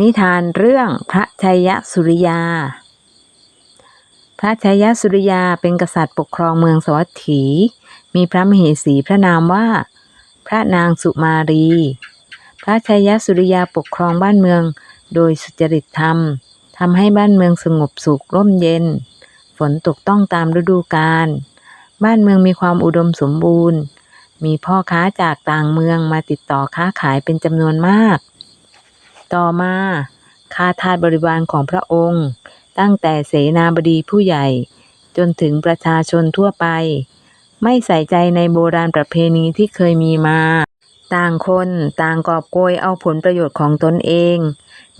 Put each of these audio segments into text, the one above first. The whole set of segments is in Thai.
นิทานเรื่องพระชัยสุริยา พระชัยสุริยาเป็นกษัตริย์ปกครองเมืองสวัสถี มีพระมเหสีพระนามว่า พระนางสุมารี พระชัยสุริยาปกครองบ้านเมืองโดยสุจริตธรรมทำให้บ้านเมืองสงบสุขร่มเย็น ฝนตกต้องตามฤดูกาล บ้านเมืองมีความอุดมสมบูรณ์ มีพ่อค้าจากต่างเมืองมาติดต่อค้าขายเป็นจำนวนมาก ต่อมาข้าทาสบริวารของพระองค์ ตั้งแต่เสนาบดีผู้ใหญ่ จนถึงประชาชนทั่วไป ไม่ใส่ใจในโบราณประเพณีที่เคยมีมา ต่างคนต่างกอบโกยเอาผลประโยชน์ของตนเอง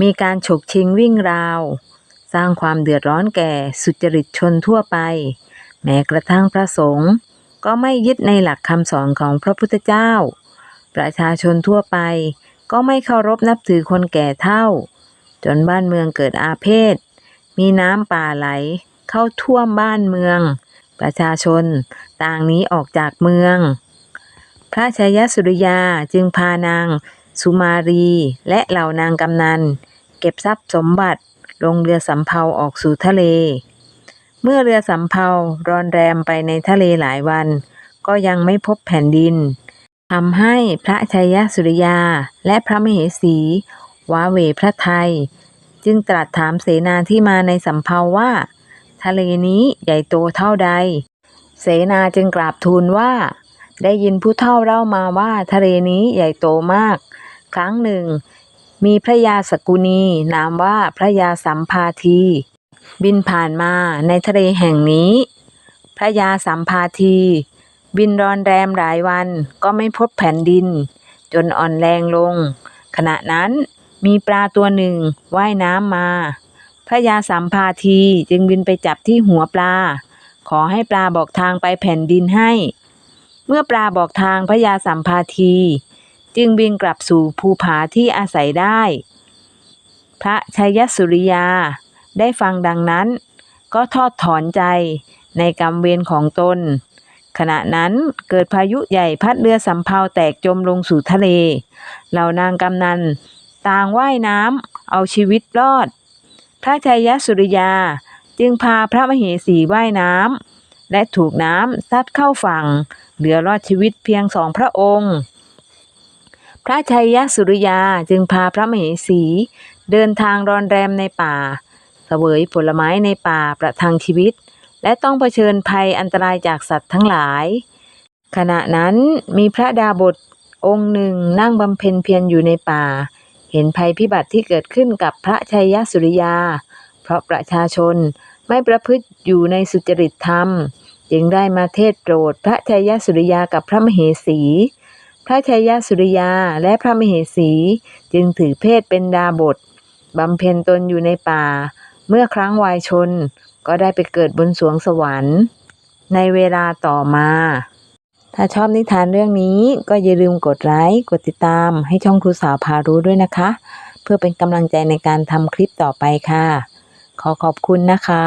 มีการฉกชิงวิ่งราว สร้างความเดือดร้อนแก่สุจริตชนทั่วไป แม้กระทั่งพระสงฆ์ก็ไม่ยึดในหลักคำสอนของพระพุทธเจ้า ประชาชนทั่วไป ก็ไม่เคารพนับถือคนแก่เท่า จนบ้านเมืองเกิดอาเพศ มีน้ำป่าไหล เข้าท่วมบ้านเมือง ประชาชนต่างหนี้ออกจากเมือง พระชัยสุริยาจึงพานาง สุมารีและเหล่านางกำนัน เก็บทรัพย์สมบัติลงเรือสำเภาออกสู่ทะเล เมื่อเรือสำเภารอนแรมไปในทะเลหลายวัน ก็ยังไม่พบแผ่นดิน ทำให้พระชัยสุริยาและพระมเหสีว้าเวพระไทย จึงตรัสถามเสนาที่มาในสำเภาว่า ทะเลนี้ใหญ่โตเท่าใด เสนาจึงกราบทูลว่า ได้ยินผู้เฒ่าเล่ามาว่าทะเลนี้ใหญ่โตมาก ครั้งหนึ่ง มีพระยาสกุณีนามว่าพระยาสัมภาที บินผ่านมาในทะเลแห่งนี้ พระยาสัมภาที บินรอนแรมหลายวันก็ไม่พบแผ่นดิน จนอ่อนแรงลง ขณะนั้นมีปลาตัวหนึ่งว่ายน้ำมา พระยาสัมภาทีจึงบินไปจับที่หัวปลา ขอให้ปลาบอกทางไปแผ่นดินให้ เมื่อปลาบอกทางพระยาสัมภาที จึงบินกลับสู่ภูผาที่อาศัยได้ พระชัยสุริยาได้ฟังดังนั้น ก็ทอดถอนใจในกรรมเวรของตน ขณะนั้นเกิดพายุใหญ่พัดเรือสำเภาแตกจมลงสู่ทะเล เหล่านางกำนันต่างว่ายน้ำเอาชีวิตรอด พระชัยยสุริยาจึงพาพระมเหสีว่ายน้ำและถูกน้ำซัดเข้าฝั่ง เหลือรอดชีวิตเพียงสองพระองค์ พระชัยสุริยาจึงพาพระมเหสี เดินทางรอนแรมในป่าเสวยผลไม้ในป่าประทังชีวิต และต้องเผชิญภัยอันตรายจากสัตว์ทั้งหลาย ขณะนั้นมีพระดาบทองค์หนึ่งนั่งบำเพ็ญเพียรอยู่ในป่า เห็นภัยพิบัติที่เกิดขึ้นกับพระชัยสุริยา เพราะประชาชนไม่ประพฤติอยู่ในสุจริตธรรม จึงได้มาเทศโปรดพระชัยสุริยากับพระมเหสี พระชัยสุริยาและพระมเหสีจึงถือเพศเป็นดาบทบำเพ็ญตนอยู่ในป่า เมื่อครั้งวัยชน ก็ได้ไปเกิดบนสวงสวรรค์ ในเวลาต่อมา ถ้าชอบนิทานเรื่องนี้ก็อย่าลืมกดไลค์กดติดตามให้ช่องครูสาวพารู้ด้วยนะคะ เพื่อเป็นกำลังใจในการทำคลิปต่อไปค่ะ ขอขอบคุณนะคะ